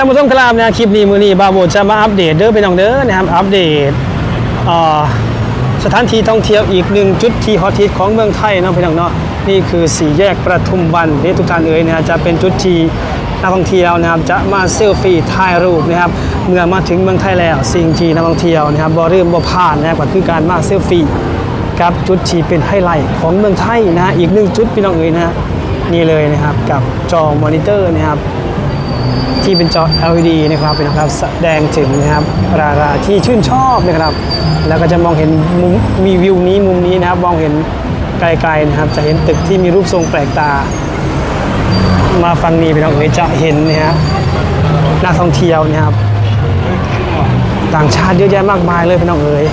ท่านผู้ชมครับนะคลิปนี้มือนี้บาโบจะมาอัปเดตเด้อพี่น้องเด้อนะครับอัปเดตสถานที่ท่องเที่ยวอีกหนึ่งจุดที่ฮอตฮิตของเมืองไทยเนาะพี่น้องเนาะนี่คือสี่แยกประทุมวันนี่ทุกท่านเอ๋ยนะจะเป็นจุดที่นักท่องเที่ยวนะครับจะมาเซลฟี่ถ่ายรูปนะครับเมื่อมาถึงเมืองไทยแล้ว สิ่งที่นักท่องเที่ยวนะครับบ่ลืมบ่พลาดนะครับก็คือการมาเซลฟี่กับจุดที่เป็นไฮไลท์ของเมืองไทยนะฮะอีกหนึ่งจุดพี่น้องเอ๋ยนะฮะนี่เลยนะครับกับจอมอนิเตอร์นะครับ ที่เป็นจอ LED นะครับเป็นครับแสดงถึงนะครับราราที่ชื่นชอบนะครับ แล้วก็จะมองเห็นมุมมีวิวนี้มุมนี้นะครับมองเห็นไกลๆนะครับ จะเห็นตึกที่มีรูปทรงแปลกตา มาฟังนี้เป็นน้องเอ๋ยจะเห็นนะฮะนักท่องเที่ยวนะครับ ต่างชาติเยอะแยะมากมายเลยพี่น้องเอ๋ย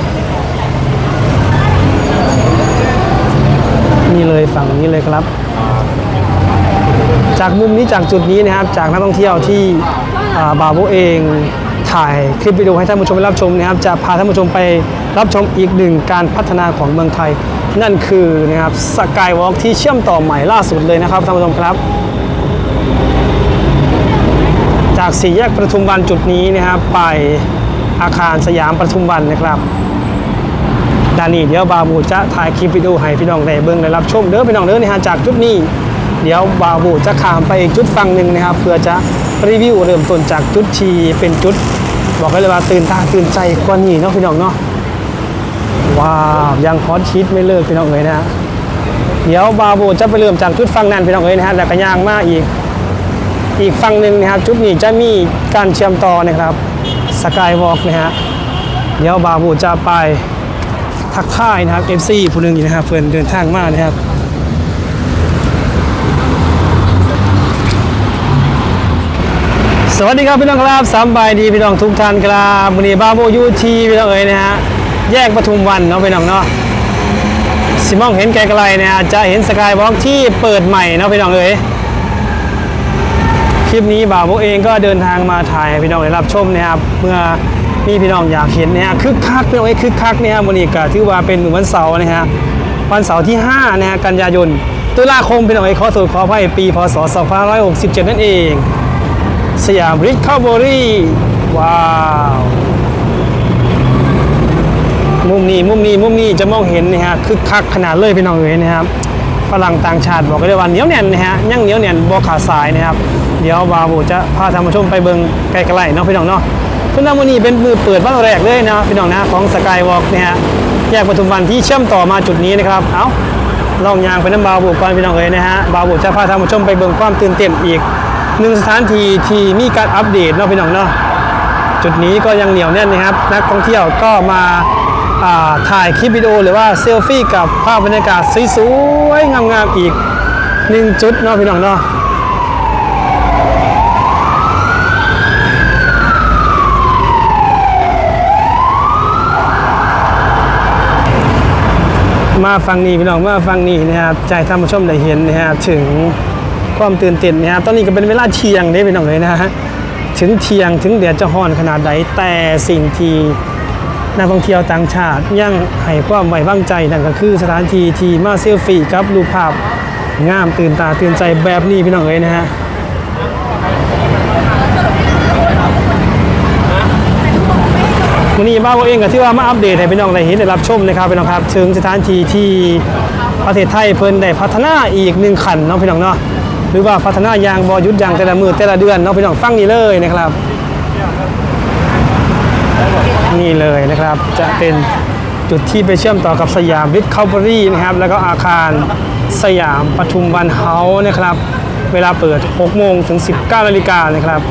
นี่เลยฝั่งนี้เลยครับ จากมุมนี้จากจุดนี้นะครับจากนักท่องเที่ยวที่อ่าบาโบเองถ่ายคลิปวิดีโอให้ท่านผู้ชมได้รับชมนะครับ จะพาท่านผู้ชมไปรับชมอีกหนึ่งการพัฒนาของเมืองไทย นั่นคือนะครับสกายวอล์กที่เชื่อมต่อใหม่ล่าสุดเลยนะครับท่านผู้ชมครับ จากสี่แยกประทุมวันจุดนี้นะครับไปอาคารสยามประทุมวันนะครับด้านนี้เดี๋ยวบาบูจะถ่ายคลิปวิดีโอให้พี่น้องได้เบิ่งได้รับชมเด้อพี่น้องเด้อนะฮะจากจุดนี้ เดี๋ยวบาบูจะขามไปอีกจุดฝั่งหนึ่งนะครับ เพื่อจะรีวิวเริ่มต้นจากจุดที่เป็นจุด บอกได้เลยว่าตื่นตาตื่นใจกว่านี้เนาะพี่น้องเนาะว้าวยังฮอตฮิตไม่เลิกพี่น้องเลยนะฮะเดี๋ยวบาบูจะไปเริ่มจากจุดฝั่งนั้นพี่น้องเอ้ยนะฮะแล้วก็ย่างมาอีก อีกฝั่งหนึ่งนะครับจุดนี้จะมีการเชื่อมต่อนะครับสกายวอล์กนะฮะเดี๋ยวบาบูจะไปทักทายนะครับ FC ผู้หนึ่งอยู่นะครับเพื่อนเดินทางมานะครับ สวัสดีครับพี่น้องครับสามบายดีพี่น้องทุกท่านครับวันนี้บาโบยูทีพี่น้องเอ๋ยนะฮะแยกปทุมวันเนาะพี่น้องเนาะสิมองเห็นไกลๆเนี่ยจะเห็นสกายวอล์กที่เปิดใหม่เนาะพี่น้องเอ๋ยคลิปนี้บ่าวโบเองก็เดินทางมาถ่ายให้พี่น้องได้รับชมนะครับเมื่อมีพี่น้องอยากเห็นเนี่ยคึกคักพี่น้องเอ๋ยคึกคักเนี่ยวันนี้ก็ถือว่าเป็นวันเสาร์นะฮะวันเสาร์ที่5นะฮะกันยายนตุลาคมพี่น้องเอ๋ยขอสูตรขออภัยปีพศ2567 นั่นเอง สยามริคาบอรี่ว้าว มุมนี้มุมนี้มุมนี้จะมองเห็นนะฮะคึกคักขนาดเลยพี่น้องเอ๋ยนะครับฝรั่งต่างชาติบอกเลยว่าเหนียวแน่นนะฮะยังเหนียวแน่นบอขาสายนะครับ เดี๋ยวบาบูจะพาท่านผู้ชมไปเบิงไกลๆเนาะพี่น้องเนาะทุนนามือนี้เป็นมือเปิดวันแรกเลยนะพี่น้องนะของสกายวอล์กนะฮะแยกปทุมวันที่เชื่อมต่อมาจุดนี้นะครับเอาลองยางไปน้ำบาบูก่อนพี่น้องเอ๋ยนะฮะบาบูจะพาท่านผู้ชมไปเบิงความตื่นเต้นอีก หนึ่งสถานที่ที่มีการอัปเดตเนาะพี่น้องเนาะจุดนี้ก็ยังเหนียวแน่นนะครับ นักท่องเที่ยวก็มาาถ่ายคลิปวิดีโอหรือว่าเซลฟี่กับภาพบรรยากาศสวยๆงามๆอีกหนึ่งจุดเนาะพี่น้องเนาะมาฟังนี่พี่น้องมาฟังนี่นะครับใจท่านผู้ชมได้เห็นนะฮะถึง ความตื่นเต้นนะครับตอนนี้ก็เป็นเวลาเที่ยงนี่เป็นหน่อยนะฮะถึงเที่ยงถึงแดดจะฮ้อนขนาดใดแต่สิ่งที่นักท่องเที่ยวต่างชาติยังให้ความไว้วางใจนั่นก็คือสถานที่ที่มาเซลฟี่กับรูปภาพงามตื่นตาตื่นใจแบบนี้พี่น้องเอ๋ยนะฮะวันนี้บ้าเองก็ที่ว่ามาอัปเดตให้พี่น้องได้เห็นได้รับชมนะครับพี่น้องครับถึงสถานที่ที่ประเทศไทยเพิ่นได้พัฒนาอีกหนึ่งขันเนาะพี่น้องเนาะ รือว่าพัฒนายางบอยุดยางแต่ละมือแต่ละเดือนเนาะพี่น้องฟังนี่เลยนะครับ นี่เลยนะครับจะเป็นจุดที่ไปเชื่อมต่อกับสยามวิทคาบรีนะครับ แล้วก็อาคารสยามปทุมวันเฮาส์นะครับ เวลาเปิด 6 โมงถึง 19นาฬิกานะครับ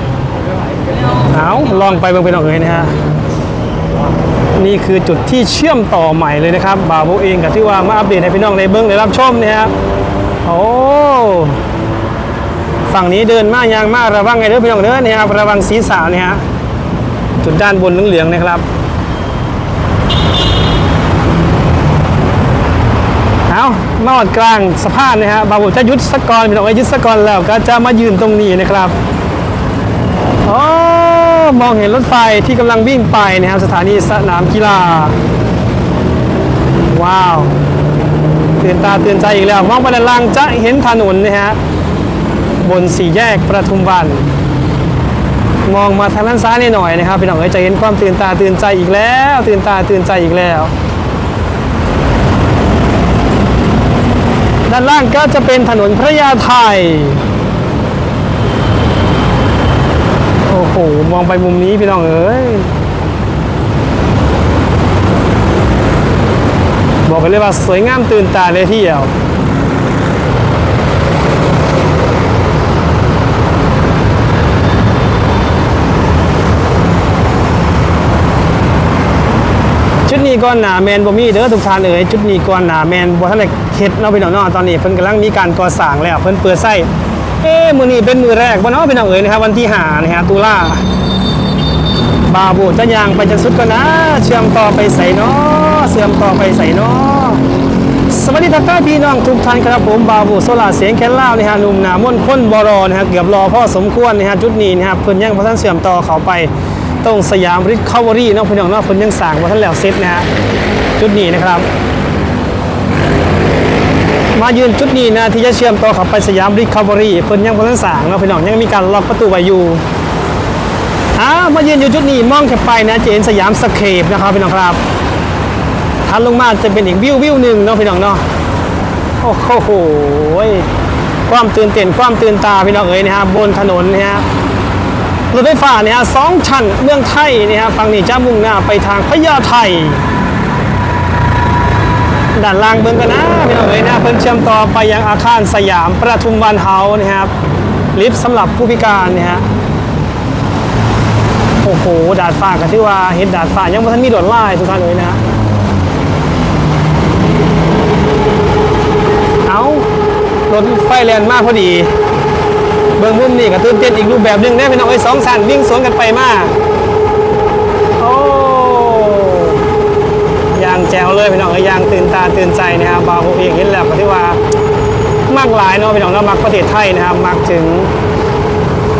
เอาลองไปเบิ่งไปหน่อยนะฮะนี่คือจุดที่เชื่อมต่อใหม่เลยนะครับบาโบเองกับที่ว่ามาอัปเดตให้พี่น้องในเบิ้องได้รับชมนี่ยครับโอ้ ฝั่งนี้เดินมากยางมากระวังไงเด้อพี่น้องเด้อเนี่ยครับระวังศีรษะเนี่ยฮะจุดด้านบนเหลืองๆนะครับเอามาอดกลางสะพานนะฮะบาโบจะยุดสักอนพี่น้องไว้ยุดสักอนแล้วก็จะมายืนตรงนี้นะครับโอ้มองเห็นรถไฟที่กำลังวิ่งไปนะครับสถานีสนามกีฬา ว้าวตื่นตาตื่นใจอีกแล้วมองไปด้านล่างจะเห็นถนนนะฮะ บนสี่แยกประทุมวัน มองมาทางด้านซ้ายนิดหน่อยนะครับพี่น้องเอ้ยจะเห็นความตื่นตาตื่นใจอีกแล้ว ตื่นตาตื่นใจอีกแล้ว ด้านล่างก็จะเป็นถนนพระยาไทยโอ้โหมองไปมุมนี้พี่น้องเอ้ยบอกกันเลยว่าสวยงามตื่นตาเลยที่เดียว นี้ก่อนหนาแมนบ่มีเด้อทุกท่านเอ๋ยชุดนี้ก่อนหนาแมนบ่ทันได้เฮ็ดเนาะพี่น้องเนาะตอนนี้เพิ่นกำลังมีการก่อสร้างแล้วเพิ่นเปิดไส้เอ๊มื้อนี้เป็นมื้อแรกบ่เนาะพี่น้องเอ๋ยนะครับวันที่5นะฮะตุลาบาบูจะยางไปจนสุดก่อนนะ เชื่อมต่อไปใส่เนาะเชื่อมต่อไปใส่เนาะสวัสดีทักทายพี่น้องทุกท่านครับผมบาบูโซลาเสียงแคนลาวนะฮะหนุ่มหนามนต์คนบ่รอนะฮะเกือบรอพ่อสมควรนะฮะจุดนี้นะฮะเพิ่นยังบ่ทันเชื่อมต่อเขาไป ตรงสยามริคาวอรี่เนาะพี่น้องนาะเพิ่นยังสร้างบ่ทันแล้วเสร็จนะฮะจุดนี้นะครับ มายืนจุดนี้นะที่จะเชื่อมต่อข้าไปสยามรีคา v อรี่เพิ่นยังบ่ทันสร้างเนาะพี่น้องยังมีการล็อกประตูไว้อยู่อ้ามายืนอยู่จุดนี้มองขึ้นไปนะจะเห็นสยามสเคปนะครับพี่น้องครับถัดลงมาจะเป็นอีกวิววิวหนึ่งเนาะพี่น้องเนาะโอ้โหความตื่นเต้นความตื่นตาพี่น้องเอ๋ยนะฮะบนถนนนะฮะ รถไฟฟ้าเนี่ยสองชั้นเมืองไทยเนี่ยฮะฝั่งนี้จะมุ่งหน้าไปทางพญาไทด้านล่างเบิ่งกันนะพี่น้องเอ๋ยนะเพิ่นเชื่อมต่อไปยังอาคารสยามประทุมวันเฮาส์นะครับลิฟต์สำหรับผู้พิการเนี่ยฮะโอ้โหดาดฟ้าก็ที่ว่าเห็นดาดฟ้ายังบ่ทันมีโดวดลายทุกท่านเอ๋ยนะเอารถไฟแลนมากพอดี เบิ่งมุมนี่ก็ตื่นเต้นอีกรูปแบบหนึงแนะพี่น้องเอ้สองสันวิ่งสวนกันไปมาโอ้ยางแจวเลยพี่น้องเอ้ยางตื่นตาตื่นใจนะครับบาวผมเองเห็นแล้วก็ที่ว่ามากหลายเนาะพี่น้องเนาะมักประเทศไทยนะครับมักถึง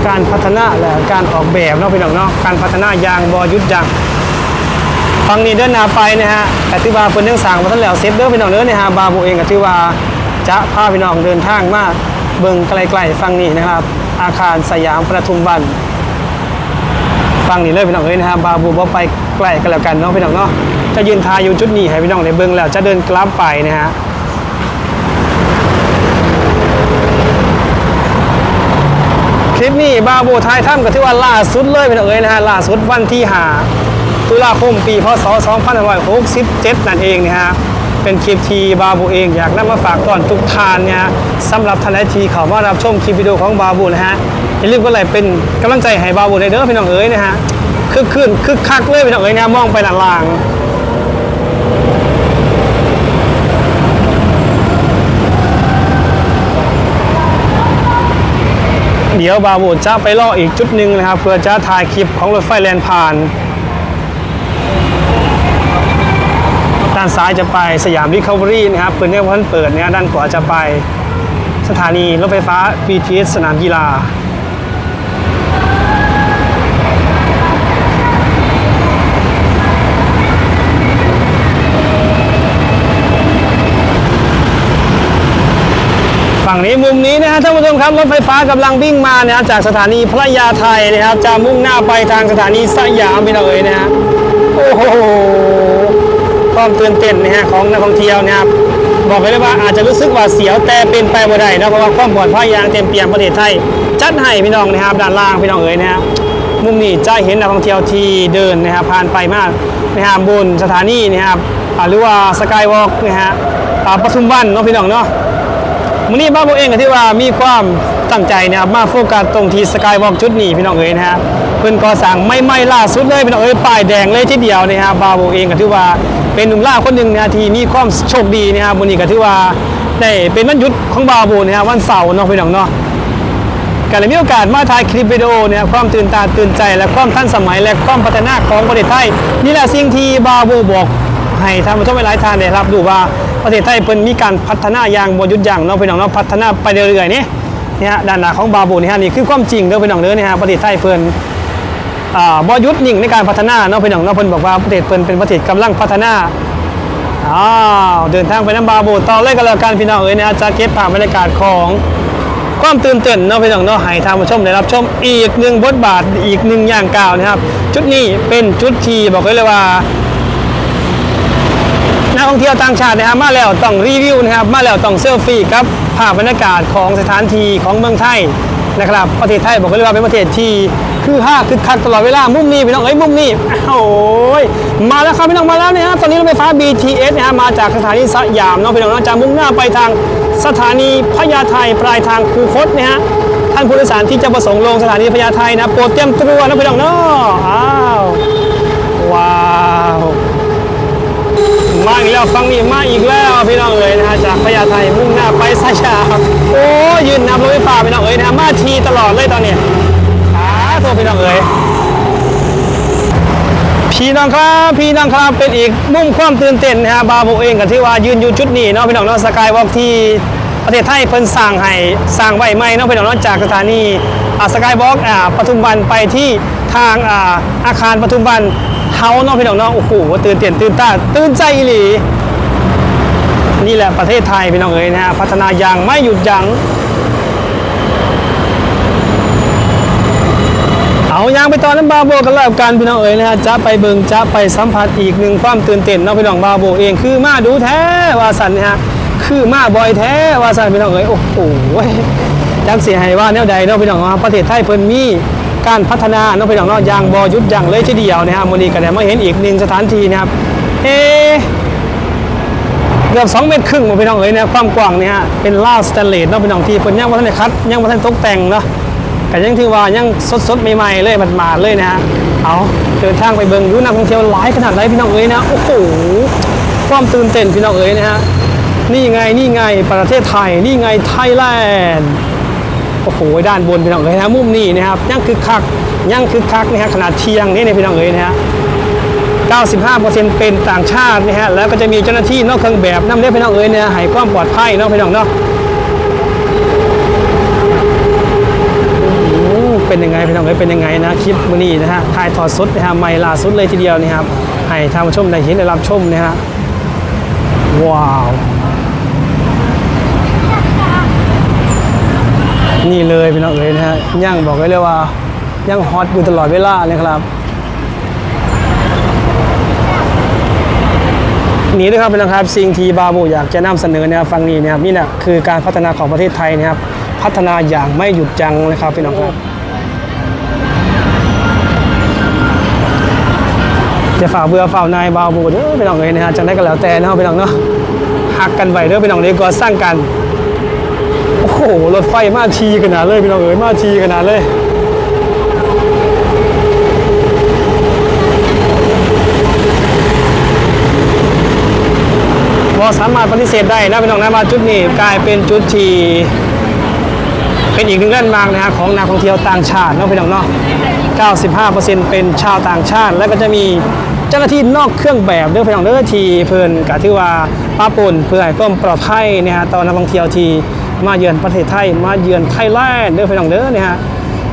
การพัฒนาและการออกแบบเนาะพี่น้องเนาะการพัฒนายางบอยุดยังฟังนี้เดินหน้าไปนะฮะแต่ที่ว่าเพิ่นยังสร้างมาตั้งแล้วเสร็จเด้อพี่น้องเด้อนี่ยฮะบาวผมเองก็ที่ว่าจะพาพี่น้องเดินทางมา เบิ่งไกลๆฟังนี้นะครับ อาคารสยามประทุมวันฟังนี่เลยพี่น้องเอ้ยนะครับบาบูบอไปใกล้กันแล้วกันเนาะพี่น้องเนาะจะยืนทายอยู่จุดนี้ให้พี่น้องในเบิ้งแล้วจะเดินกลับไปนะฮะคลิปนี้บาบูทายถ้ำก็ที่ว่าล่าสุดเลยพี่น้องเอ้ยนะฮะล่าสุดวันที่5ตุลาคมปีพศ2567นั่นเองนะฮะ เป็นคลิปที่บาบูเองอยากนำมาฝากตอนทุกทานเนี่ยฮะสำหรับท่านใดที่เขามารับชมคลิปวิดีโอของบาบูนะฮะอย่าลืมกดไลค์เป็นกำลังใจให้บาบูในเด้อพี่น้องเอ้ยนะฮะคึกคืนคึกคักเลยพี่น้องเอ้ยนะมองไปด้านล่างเดี๋ยวบาบูจะไปล่ออีกจุดหนึ่งนะครับเพื่อจะถ่ายคลิปของรถไฟแลนผ่าน ด้านซ้ายจะไปสยามรีคา v อรี่นะครับเปิดเนี่ยวันเปิดเนี่ยด้านขวาจะไปสถานีรถไฟฟ้า BTS สนามกีฬาฝั่งนี้มุมนี้นะฮะท่านผู้ชมครับรถไฟฟ้ากำลังวิ่งมานะฮะจากสถานีพระยาไทยนะครับจะมุ่งหน้าไปทางสถานีสยามพี่น้องเอยนะฮะโอ้โห ความตื่นเต้นนะฮะของนักท่องเที่ยวนะครับบอกไปเลยว่าอาจจะรู้สึกว่าเสียวแต่เป็นไปบ่ได้นะเพราะว่าความปลอดภัยอย่างเต็มเปี่ยมประเทศไทยจัดให้พี่น้องนะครับด้านล่างพี่น้องเอ๋ยนะฮะมุมนี้จะเห็นนักท่องเที่ยวที่เดินนะครับผ่านไปมากนะครับบนสถานีนะครับหรือว่าสกายวอล์กนะฮะปทุมวันเนาะพี่น้องเนาะมื่อนี้บ้านผมเองก็ที่ว่ามีความ ตั้งใจนะครับมาโฟกัสตรงที่สกายวอล์กจุดนี้พี่น้องเอ๋ยนะฮะเพิ่นก่อสร้างไม่ไม่ล่าสุดเลยพี่น้องเอ๋ยป้ายแดงเลยทีเดียวนะครับบานผมเองก็ที่ว่าเป็นหนุ่มล่าคนหนึ่งนะที่มีความโชคดีนะครับวันนี้ก็ที่ว่าได้เป็นวันหยุดของบาโบนะครับวันเสาร์เนาะพี่น้องเนาะก็เลยมีโอกาสมาถ่ายคลิปวิดีโอเนี่ยความตื่นตาตื่นใจ และความทันสมัยและความพัฒนาของประเทศไทยนี่แหละสิ่งที่บาโบบอกให้ท่านผู้ชมหลายท่านได้รับดูว่าประเทศไทยเพิ่นมีการพัฒนาอย่างบ่หยุดยั้งเนาะพี่น้องเนาะพัฒนาไปเรื่อยๆนี่ เนี่ยฮะด้านหน้าของบาบูนี่ฮะนี่คือความจริงเด้อพี่น้องเด้อนี่ฮะประเทศไทยเพิ่นอ่าบ่ยุดนิ่งในการพัฒนาเนาะพี่น้องเนาะเพิ่นบอกว่าประเทศเพิ่นเป็นประเทศกำลังพัฒนาอ้าวเดินทางไปน้ำบาบูต่อเลยกันแล้วกันพี่น้องเอ้ยนะจะเก็บภาพบรรยากาศของความตื่นเต้นเนาะพี่น้องเนาะให้ทางผู้ชมได้รับชมอีกหนึ่งบทบาทอีกหนึ่งอย่างกล่าวนะครับ จุดนี้เป็นจุดที่บอกเลยว่า นักท่องเที่ยวต่างชาตินะครับมาแล้วต้องรีวิวนะครับมาแล้วต้องเซลฟี่ครับภาพบรรยากาศของสถานที่ของเมืองไทยนะครับประเทศไทยบอกเลยว่าเป็นประเทศที่คือห้าคือคักตลอดเวลามุมนี้พี่น้องเอ้ยมุมนี้โอ้ยมาแล้วครับพี่น้องมาแล้วนี่ยฮะตอนนี้รถไฟฟ้า BTS นะฮะมาจากสถานีสยามเนาะพี่น้องนาะจะมุ่งหน้าไปทางสถานีพญาไทปลายทางคูคตนะฮะท่านผู้โดยสารที่จะประสงค์ลงสถานีพญาไทนะโปรดเตรียมตัวนะพี่น้องเนาะอ้าว มาอีกแล้วฟังนี่มาอีกแล้วพี่น้องเอ๋ยนะฮะจากพญาไทมุ่งหน้าไปสยามโอ้ยืนนำรถไฟฟ้าพี่น้องเอ๋ยนะฮะมาทีตลอดเลยตอนเนี้ยอาโทษพี่น้องเอ๋ยพี่น้องครับพี่น้องครับเป็นอีกมุมความตื่นเต้นนะฮะบาโบเองกับที่ว่ายืนอยู่จุดนี้เนาะพี่น้องเนาะสกายวอล์กที่ประเทศไทยเพิ่นสร้างให้สร้างไว้ใหม่เนาะพี่น้องเนาะจากสถานีอสกายวอล์กอ่าปทุมวันไปที่ทางอาอาคารปทุมวัน เฮาเนาะพี่น้องเนาะโอ้โหตื่นเต้นตื่นตาตื่นใจอีหลีนี่แหละประเทศไทยพี่น้องเอ๋ยนะฮะพัฒนาอย่างไม่หยุดยัง้งเอายางไปตอนนั้นบาโบกันแล้วกันพี่น้องเอ๋ยนะฮะจะไปเบิงจะไปสัมผัสอีกหนึ่งความตื่นเต้นเนาะพี่น้องบาโบเองคือมาดูแท้วาสันนะฮะคือมาบ่อยแท้วาสันพี่น้องเอ๋ยโอ้โหจักเสียให้ว่าแนวใดเนาะพี่น้องว่าประเทศไทยเพิ่นมี การพัฒนาเนาะพี่น้องเนาะอย่างบ่หยุดยั้งเลยทีเดียวนะฮะมื้อนี้ก็ได้มาเห็นอีกหนึ่งสถานที่นะครับเอ๊ะเกือบ2เมตรครึ่งมาพี่น้องเอ๋ยเนี่ยความกว้างเนี่ยเป็นลาวสแตนเลสเนาะพี่น้องที่เพิ่นยังบ่ทันคัดยังบ่ทันตกแต่งเนาะก็ยังถือว่ายังสดๆใหม่ๆเลยหมาดๆเลยนะฮะเอาเดินทางไปเบิงดูนักท่องเที่ยวหลายขนาดไหนพี่น้องเอ๋ยนะโอ้โหความตื่นเต้นพี่น้องเอ๋ยนะฮะนี่ไงนี่ไงประเทศไทยนี่ไงไทยแลนด์ โอ้โหด้านบนพี่น้องเอ๋ยนะมุมนี้นะครับยังคึกคักยังคึกคักนะฮะขนาดเทียงนี่เนี่ยพี่น้องเอ๋ยนะฮะ95%เป็นต่างชาตินะฮะแล้วก็จะมีเจ้าหน้าที่นอกเครื่องแบบนำเรียกพี่น้องเอ๋ยเนี่ยให้ความปลอดภัยเนาะพี่น้องเนาะเป็นยังไงพี่น้องเอ๋ยเป็นยังไงนะคลิปวันนี้นะฮะถ่ายทอดสดนะฮะใหม่ล่าสุดเลยทีเดียวนี่ครับให้ทางผู้ชมได้เห็นได้รับชมนะฮะว้าว นี่เลยพี่น้องเอ๋ยนะฮะย่างบอกไว้เลยว่ายังฮอตอยู่ตลอดเวลาเลยครับนี่นะครับเป็นนะครับสิ่งที่บาบูอยากจะนำเสนอนะครับฟังนี้นะครับนี่แหละคือการพัฒนาของประเทศไทยนะครับ พัฒนาอย่างไม่หยุดยั้งนะครับพี่น้องครับจะฝ่าเบื่อฝ่านายบาบูเด้อพี่น้องเลยนะฮะจังได้ก็แล้วแต่เนาะพี่น้องเนาะหักกันไว้เด้อพี่น้องเลยก็สร้างกัน โอ้โหรถไฟมาทีขนาดเลยพี่น้องเอ๋ยมาทีขนาดเลยบ่สามารถปฏิเสธได้นะพี่น้องนะว่าจุดนี้กลายเป็นจุดที่เป็นอีกหนึ่งแลนด์มาร์กนะฮะของนักท่องเที่ยวต่างชาติเนาะพี่น้องเนาะ95%เป็นชาวต่างชาติ แล้วก็จะมีเจ้าหน้าที่นอกเครื่องแบบเด้อพี่น้องเด้อที่เพิ่นก็ถือว่าป้าป่นเพื่อให้ความปลอดภัยนะฮะต่อนักท่องเที่ยวที่ มาเยือนประเทศไทย มาเยือนไทยแลนด์เด้อพี่น้องเด้อเนี่ยฮะ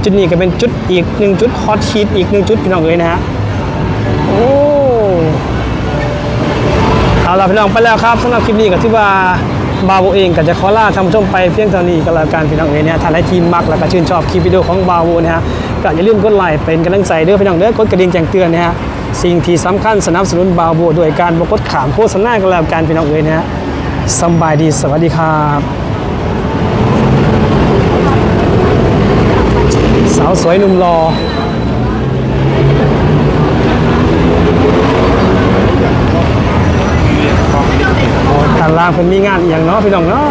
จุดนี้ก็เป็นจุดอีกหนึ่งจุดฮอตฮิตอีกหนึ่งจุดพี่น้องเลยนะฮะโอ้เอาล่ะพี่น้องไปแล้วครับสำหรับคลิปนี้ก็ที่ว่าบาโวเองก็จะขอลาท่านผู้ชมไปเพียงเท่านี้ก็แล้วกันพี่น้องเอ๋เนี่ยถ้าได้ทีมมักแล้วก็ชื่นชอบคลิปวิดีโอของบาโวนะฮะก็อย่าลืมกดไลค์เป็นกำลังใจเด้อพี่น้องเด้อกดกระดิ่งแจ้งเตือนนะฮะสิ่งที่สำคัญสนับสนุนบาโวโดยการบกดขามโฆษณาก็แล้วกันพี่น้องเอ๋ยนะฮะสบายดีสวัสดีครับาวสวยหนุ่มรอตารางเพิ่นมีงานอหย่างเนาะพี่น้องเนาะ